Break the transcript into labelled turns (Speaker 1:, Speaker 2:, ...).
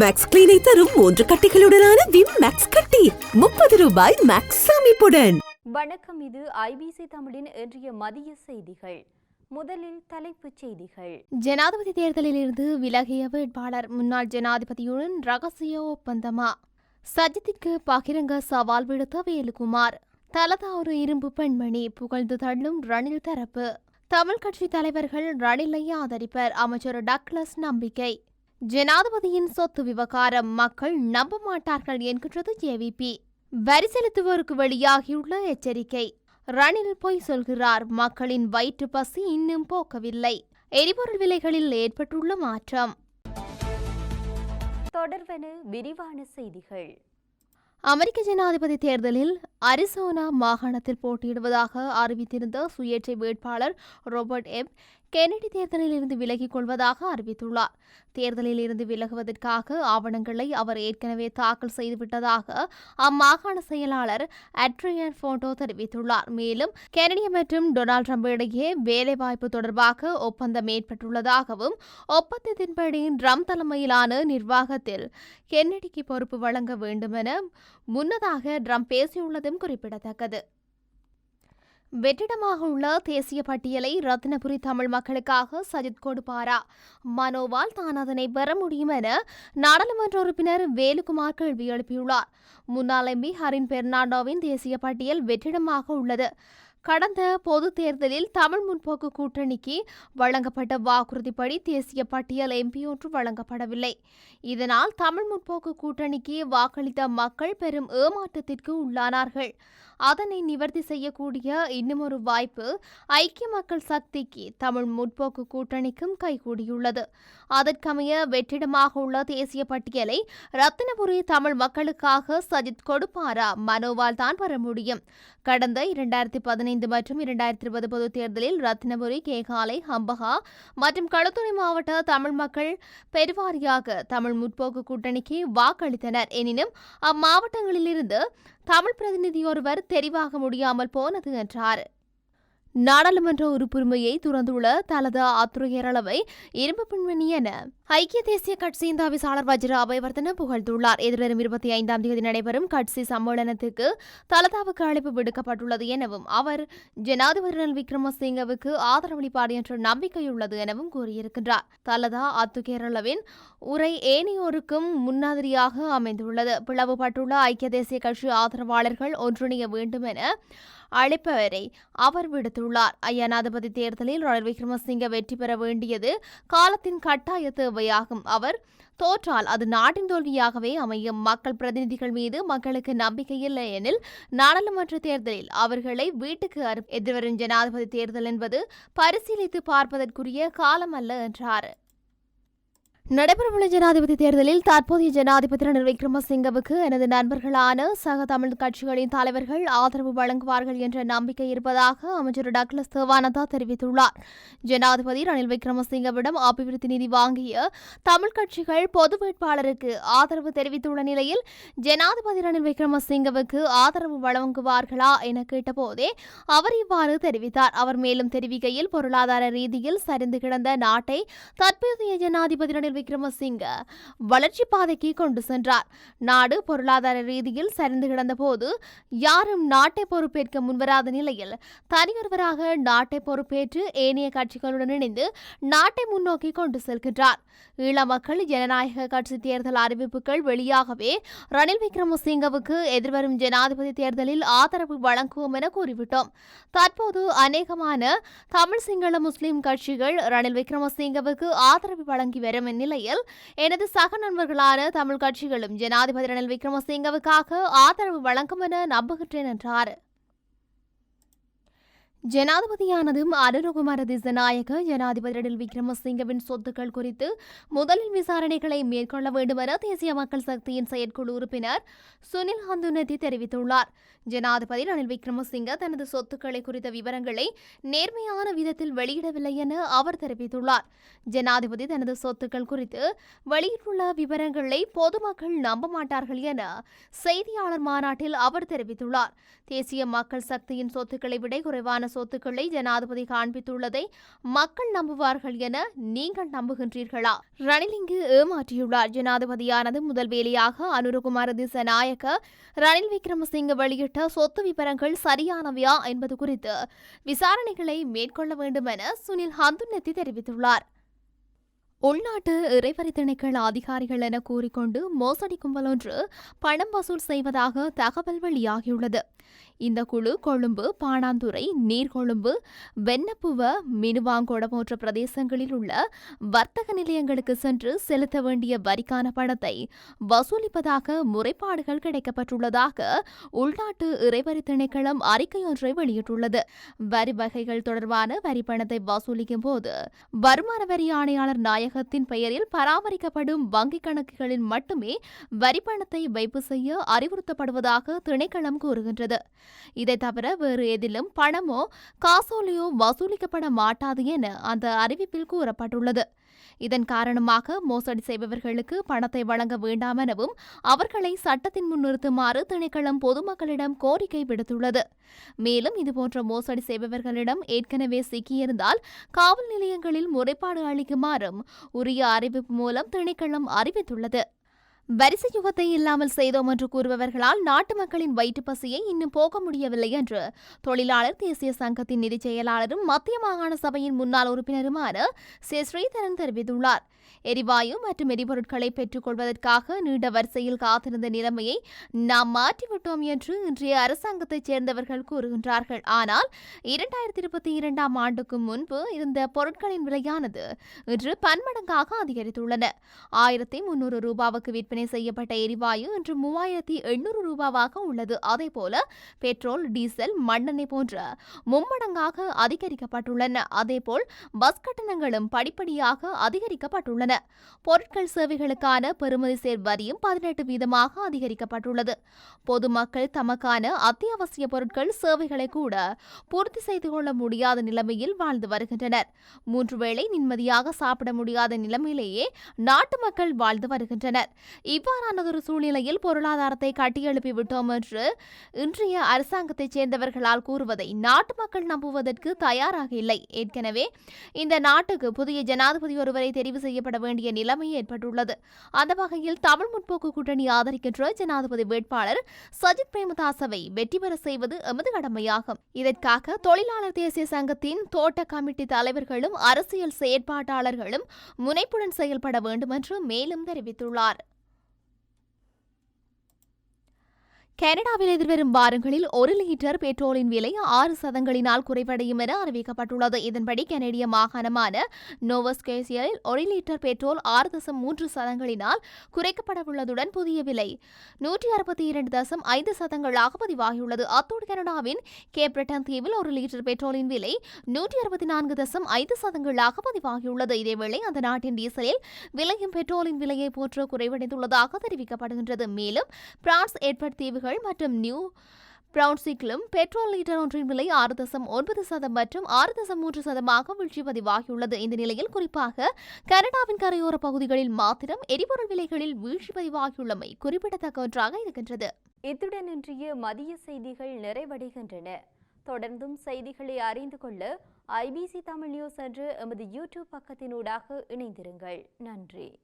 Speaker 1: Maths கிளீனை தரும் மூன்று கட்டிகளுடனான Vim maths கட்டி. முப்பது ரூபாய் மேக்ஸ் அமைப்புடன்
Speaker 2: வணக்கம் இது ஐபிசி தமிழின் இன்றைய மதிய செய்திகள். முதலில் தலைப்புச் செய்திகள்.
Speaker 3: ஜனாதிபதி தேர்தலில் இருந்து விலகிய வேட்பாளர் முன்னாள் ஜனாதிபதியுடன் ரகசிய ஒப்பந்தமா? சஜித்திற்கு பகிரங்க சவால் விடுத்த வேலுகுமார். தலதா ஒரு இரும்பு பெண்மணி புகழ்ந்து தள்ளும் ரணில் தரப்பு. தமிழ் கட்சி தலைவர்கள் ரணிலை ஆதரிப்பர் அமைச்சர் டக்ளஸ் நம்பிக்கை. ஜனாதிபதியின் சொத்து விவகாரம் மக்கள் நம்ப மாட்டார்கள் என்கின்றது ஜேவிபி வரி செலுத்துவோருக்கு வெளியாகியுள்ள எச்சரிக்கை. ரணில் பொய் சொல்கிறார் மக்களின் வயிற்று பசி இன்னும் போக்கவில்லை. எரிபொருள் விலைகளில் ஏற்பட்டுள்ள மாற்றம்.
Speaker 2: தொடர்வன விரிவான செய்திகள்.
Speaker 3: அமெரிக்க ஜனாதிபதி தேர்தலில் அரிசோனா மாகாணத்தில் போட்டியிடுவதாக அறிவித்திருந்த சுயேட்சை வேட்பாளர் ரோபர்ட் எப் கென்னடி தேர்தலில் இருந்து விலகிக் கொள்வதாக அறிவித்துள்ளார். தேர்தலில் இருந்து விலகுவதற்காக ஆவணங்களை அவர் ஏற்கனவே தாக்கல் செய்துவிட்டதாக அம்மாகாண செயலாளர் அட்ரியன் போட்டோ தெரிவித்துள்ளார். மேலும் கெனடி மற்றும் டொனால்ட் ட்ரம்ப் இடையே வேலைவாய்ப்பு தொடர்பாக ஒப்பந்தம் ஏற்பட்டுள்ளதாகவும் ஒப்பந்தத்தின்படி ட்ரம்ப் தலைமையிலான நிர்வாகத்தில் கென்னடிக்கு பொறுப்பு வழங்க வேண்டுமென முன்னதாக ட்ரம்ப் பேசியுள்ளதும் குறிப்பிடத்தக்கது. வெற்றிடமாக உள்ள தேசிய பட்டியலை ரத்னபுரி தமிழ் மக்களுக்காக சஜித் கொடுப்பாரா? மனோவால் தான் அதனை பெற முடியும் என நாடாளுமன்ற உறுப்பினர் வேலுகுமார் கேள்வி எழுப்பியுள்ளார். முன்னாள் எம்பி ஹரின் பெர்னாண்டோவின் தேசிய பட்டியல் வெற்றிடமாக உள்ளது. கடந்த பொது தேர்தலில் தமிழ் முற்போக்கு கூட்டணிக்கு வழங்கப்பட்ட வாக்குறுதிப்படி தேசிய பட்டியல் எம்பி ஒன்று வழங்கப்படவில்லை. இதனால் தமிழ் முற்போக்கு கூட்டணிக்கு வாக்களித்த மக்கள் பெரும் ஏமாற்றத்திற்கு உள்ளானார்கள். அதனை நிவர்த்தி செய்யக்கூடிய இன்னுமொரு வாய்ப்பு ஐக்கிய மக்கள் சக்திக்கு தமிழ் முற்போக்கு கூட்டணிக்கும் கைகூடியுள்ளது. அதற்கமைய வெற்றிடமாக உள்ள தேசிய பட்டியலை ரத்தினபுரி தமிழ் மக்களுக்காக சஜித் கொடுப்பாரா மனோவால் தான் பெற முடியும். கடந்த இரண்டாயிரத்தி பதினைந்து மற்றும் இரண்டாயிரத்தி இருபது பொது தேர்தலில் ரத்தினபுரி கேகாலை ஹம்பகா மற்றும் களுத்துறை மாவட்ட தமிழ் மக்கள் பெருவாரியாக தமிழ் முற்போக்கு கூட்டணிக்கு வாக்களித்தனர். எனினும் அம்மாவட்டங்களிலிருந்து தமிழ் பிரதிநிதி ஒருவர் தெரிவாக முடியாமல் போனது என்றார். நாடாளுமன்ற உறுப்புரிமையை துறந்துள்ள தலதா அத்துறையரளவை இரும்பு பெண்மணி என ஐக்கிய தேசிய கட்சியின் தவிசாளர் வஜ்ர அபயவர்தன புகழ்ந்துள்ளார். எதிர்வரும் இருபத்தி ஐந்தாம் தேதி நடைபெறும் கட்சி சம்மேளனத்துக்கு தலதாவுக்கு அழைப்பு விடுக்கப்பட்டுள்ளது எனவும் அவர் ஜனாதிபதி ரணில் விக்ரமசிங்கவுக்கு ஆதரவளிப்பார் என்ற நம்பிக்கையுள்ளது எனவும் கூறியிருக்கின்றார். தலதா அத்துகேரளவின் உரை ஏனையோருக்கும் முன்மாதிரியாக அமைந்துள்ளது. பிளவுபட்டுள்ள ஐக்கிய தேசிய கட்சி ஆதரவாளர்கள் ஒன்றிணைய வேண்டும் என அழைப்பவரை அவர் விடுத்துள்ளார். ஐயனாதிபதி தேர்தலில் ரணில் விக்ரமசிங்க வெற்றி பெற வேண்டியது காலத்தின் கட்டாய தேவையாகும். அவர் தோற்றால் அது நாட்டின் தோல்வியாகவே அமையும். மக்கள் பிரதிநிதிகள் மீது மக்களுக்கு நம்பிக்கை இல்லை எனில் நாடாளுமன்ற தேர்தலில் அவர்களை வீட்டுக்கு அரு எதிர்வரும் ஜனாதிபதி தேர்தல் என்பது பரிசீலித்து பார்ப்பதற்குரிய காலம் அல்ல என்றார். நடைபெறவுள்ள ஜனாதிபதி தேர்தலில் தற்போதைய ஜனாதிபதி ரணில் விக்ரமசிங்கவுக்கு எனது நண்பர்களான சக தமிழ் கட்சிகளின் தலைவர்கள் ஆதரவு வழங்குவார்கள் என்ற நம்பிக்கை இருப்பதாக அமைச்சர் டக்ளஸ் தேவானந்தா தெரிவித்துள்ளார். ஜனாதிபதி ரணில் விக்ரமசிங்கவிடம் அபிவிருத்தி நிதி வாங்கிய தமிழ் கட்சிகள் பொது வேட்பாளருக்கு ஆதரவு தெரிவித்துள்ள நிலையில் ஜனாதிபதி ரணில் விக்ரமசிங்கவுக்கு ஆதரவு வழங்குவார்களா என கேட்டபோதே அவர் இவ்வாறு தெரிவித்தார். அவர் மேலும் தெரிவிக்கையில் பொருளாதார ரீதியில் சரிந்து கிடந்த நாட்டை தற்போதைய ஜனாதிபதி ரணில் விக்ரமசிங்க வளர்ச்சி பாதைக்கு கொண்டு சென்றார். நாடு பொருளாதார ரீதியில் சரிந்து கிடந்த போது யாரும் நாட்டை பொறுப்பேற்க முன்வராத நிலையில் தனியொருவராக நாட்டை பொறுப்பேற்று ஏனைய கட்சிகளுடன் இணைந்து நாட்டை முன்னோக்கி கொண்டு செல்கின்றார். ஈழ மக்கள் ஜனநாயக கட்சி தேர்தல் அறிவிப்புகள் வெளியாகவே ரணில் விக்ரமசிங்கவுக்கு எதிர்வரும் ஜனாதிபதி தேர்தலில் ஆதரவு வழங்குவோம் என கூறிவிட்டோம். தற்போது அநேகமான தமிழ் சிங்கள முஸ்லிம் கட்சிகள் ரணில் விக்ரமசிங்கவுக்கு ஆதரவு வழங்கி வரும் நிலையில் எனது சக நண்பர்களான தமிழ் கட்சிகளும் ஜனாதிபதி ரணில் விக்ரமசிங்கவுக்காக ஆதரவு வழங்கும் என நம்புகின்றேன் என்றார். ஜனாதிபதியானதும் அனுரகுமார திசநாயக ஜனாதிபதி ரணில் விக்ரமசிங்கவின் சொத்துக்கள் குறித்து முதலில் விசாரணைகளை மேற்கொள்ள வேண்டும் என தேசிய மக்கள் சக்தியின் செயற்குழு உறுப்பினர் சுனில் ஹந்துனதி தெரிவித்துள்ளார். ஜனாதிபதி ரணில் விக்ரமசிங்க தனது சொத்துக்களை குறித்த விவரங்களை நேர்மையான விதத்தில் வெளியிடவில்லை என அவர் தெரிவித்துள்ளார். ஜனாதிபதி தனது சொத்துக்கள் குறித்து வெளியிட்டுள்ள விவரங்களை பொதுமக்கள் நம்ப மாட்டார்கள் என செய்தியாளர் மாநாட்டில் அவர் தெரிவித்துள்ளார். தேசிய மக்கள் சக்தியின் சொத்துக்களை விட குறைவான சொத்துக்களை ஜனாதிபதி காண்பித்துள்ளதை மக்கள் நம்புவார்கள் என நீங்கள் நம்புகின்றீர்களா? ரணிலிங்கு ஏமாற்றியுள்ளார். ஜனாதிபதியானது முதல் வேலையாக அனுரகுமார திசநாயக்க ரணில் விக்ரமசிங்க வெளியிட்ட சொத்து விவரங்கள் சரியானவையா என்பது குறித்து விசாரணைகளை மேற்கொள்ள வேண்டும் என சுனில் ஹந்துன்னெத்தி தெரிவித்துள்ளார். உள்நாட்டு இறைவரி திணைக்கள அதிகாரிகள் என கூறிக்கொண்டு மோசடி கும்பல் ஒன்று பணம் வசூல் செய்வதாக தகவல் வெளியாகியுள்ளது. இந்த குழு கொழும்பு பாணாந்துறை நீர்கொழும்பு வெண்ணப்புவ மினுவாங்கோட போன்ற பிரதேசங்களில் உள்ள வர்த்தக நிலையங்களுக்கு சென்று செலுத்த வேண்டிய வரிக்கான பணத்தை வசூலிப்பதாக முறைப்பாடுகள் கிடைக்கப்பட்டுள்ளதாக உள்நாட்டு இறைவரி திணைக்களம் அறிக்கை ஒன்றை வெளியிட்டுள்ளது. வரி வகைகள் தொடர்பான வரி பணத்தை வசூலிக்கும் போது வருமான வரி ஆணையாளர் நாயகத்தின் பெயரில் பராமரிக்கப்படும் வங்கிக் கணக்குகளில் மட்டுமே வரி பணத்தை வைப்பு செய்ய அறிவுறுத்தப்படுவதாக திணைக்களம் கூறுகின்றது. இதை தவிர வேறு எதிலும் பணமோ காசோலையோ வசூலிக்கப்பட மாட்டாது என அந்த அறிவிப்பில் கூறப்பட்டுள்ளது. இதன் காரணமாக மோசடி செய்பவர்களுக்கு பணத்தை வழங்க வேண்டாம் எனவும் அவர்களை சட்டத்தின் முன் நிறுத்துமாறு திணைக்களம் பொதுமக்களிடம் கோரிக்கை விடுத்துள்ளது. மேலும் இதுபோன்ற மோசடி செய்பவர்களிடம் ஏற்கனவே சிக்கியிருந்தால் காவல் நிலையங்களில் முறைப்பாடு அளிக்குமாறும் உரிய அறிவிப்பு மூலம் திணைக்களம் அறிவித்துள்ளது. வரிசை யுகத்தை இல்லாமல் செய்தோம் என்று கூறுபவர்களால் நாட்டு மக்களின் வயிற்று பசியை இன்னும் போக முடியவில்லை என்று தொழிலாளர் தேசிய சங்கத்தின் நிதி செயலாளரும் மத்திய மாகாண சபையின் முன்னாள் உறுப்பினருமான சே. ஸ்ரீதரன் தெரிவித்துள்ளார். எரிவாயு மற்றும் எரிபொருட்களை பெற்றுக் கொள்வதற்காக நீண்ட வரிசையில் காத்திருந்த நிலைமையை நாம் மாற்றிவிட்டோம் என்று இன்றைய அரசாங்கத்தைச் சேர்ந்தவர்கள் கூறுகின்றார்கள். ஆனால் இரண்டாயிரத்தி இருபத்தி இரண்டாம் ஆண்டுக்கு முன்பு இருந்த பொருட்களின் விலையானது இன்று பன்மடங்காக அதிகரித்துள்ளன. ஆயிரத்தி முன்னூறு ரூபாவுக்கு விற்பனை செய்யப்பட்ட எரிவாயு இன்று மூவாயிரத்தி எண்ணூறு ரூபாவாக உள்ளது. அதேபோல பெட்ரோல் டீசல் மண்ணெண்ணெய் போன்ற மும்மடங்காக அதிகரிக்கப்பட்டுள்ளன. அதேபோல் பஸ் கட்டணங்களும் படிப்படியாக அதிகரிக்கப்பட்டுள்ளன. பொருட்கள் சேவைகளுக்கான பெறுமதி சேர் வரியும் பதினெட்டு வீதமாக அதிகரிக்கப்பட்டுள்ளது. பொதுமக்கள் தமக்கான அத்தியாவசிய பொருட்கள் சேவைகளை கூட பூர்த்தி செய்து கொள்ள முடியாத நிலைமையில் வாழ்ந்து வருகின்றனர். மூன்று வேளை நிம்மதியாக சாப்பிட முடியாத நிலைமையிலேயே நாட்டு மக்கள் வாழ்ந்து வருகின்றனர். இவ்வாறானதொரு சூழ்நிலையில் பொருளாதாரத்தை கட்டியெழுப்பி விட்டோம் என்று இன்றைய அரசாங்கத்தைச் சேர்ந்தவர்களால் கூறுவதை நாட்டு மக்கள் நம்புவதற்கு தயாராக இல்லை. ஏற்கனவே இந்த நாட்டுக்கு புதிய ஜனாதிபதி ஒருவரை தெரிவு செய்யப்பட வேண்டிய நிலைமை ஏற்பட்டுள்ளது. அந்த வகையில் தமிழ் முற்போக்கு கூட்டணி ஆதரிக்கின்ற ஜனாதிபதி வேட்பாளர் சஜித் பிரேமதாசவை வெற்றி பெற செய்வது எமது கடமையாகும். இதற்காக தொழிலாளர் தேசிய சங்கத்தின் தோட்ட கமிட்டி தலைவர்களும் அரசியல் செயற்பாட்டாளர்களும் முனைப்புடன் செயல்பட வேண்டும் என்று மேலும் தெரிவித்துள்ளார். கனடாவில் எதிர்வரும் வாரங்களில் ஒரு லிட்டர் பெட்ரோலின் விலை ஆறு சதங்களினால் குறைவடையும் என அறிவிக்கப்பட்டுள்ளது. இதன்படி கனடிய மாகாணமான நோவஸ்கேசியரில் ஒரு லிட்டர் பெட்ரோல் ஆறு தசம் மூன்று சதங்களினால் குறைக்கப்படவுள்ளதுடன் புதிய விலை நூற்றி அறுபத்தி இரண்டு தசம் ஐந்து சதங்களாக பதிவாகியுள்ளது. அத்தோடு கனடாவின் கேப்ரட்டன் தீவில் ஒரு லிட்டர் பெட்ரோலின் விலை நூற்றி அறுபத்தி நான்கு தசம் ஐந்து சதங்களாக பதிவாகியுள்ளது. இதேவேளை அந்த நாட்டின் டீசலில் விலையும் பெட்ரோலின் விலையை போன்று குறைவடைந்துள்ளதாக தெரிவிக்கப்படுகின்றது. மேலும் பிரான்ஸ் ஏற்பட் தீவுகள் மற்றும் நியூ பிரவுன்சிக்கிலும் பெட்ரோல் லிட்டர் ஒன்றின் விலை ஆறு தசம் ஒன்பது சதம் மற்றும் ஆறு தசம் மூன்று சதமாக வீழ்ச்சி பதிவாகியுள்ளது. இந்த நிலையில் குறிப்பாக கனடாவின் கரையோர பகுதிகளில் மாத்திரம் எரிபொருள் விலைகளில் வீழ்ச்சி பதிவாகியுள்ளமை குறிப்பிடத்தக்க ஒன்றாக இருக்கின்றது.
Speaker 2: இத்துடன் இன்றைய மதிய செய்திகள் நிறைவடைகின்றன. தொடர்ந்தும் செய்திகளை அறிந்து கொள்ள ஐபிசி தமிழ் நியூஸ் என்ற எமது யூடியூப் பக்கத்தினூடாக இணைந்திருங்கள். நன்றி.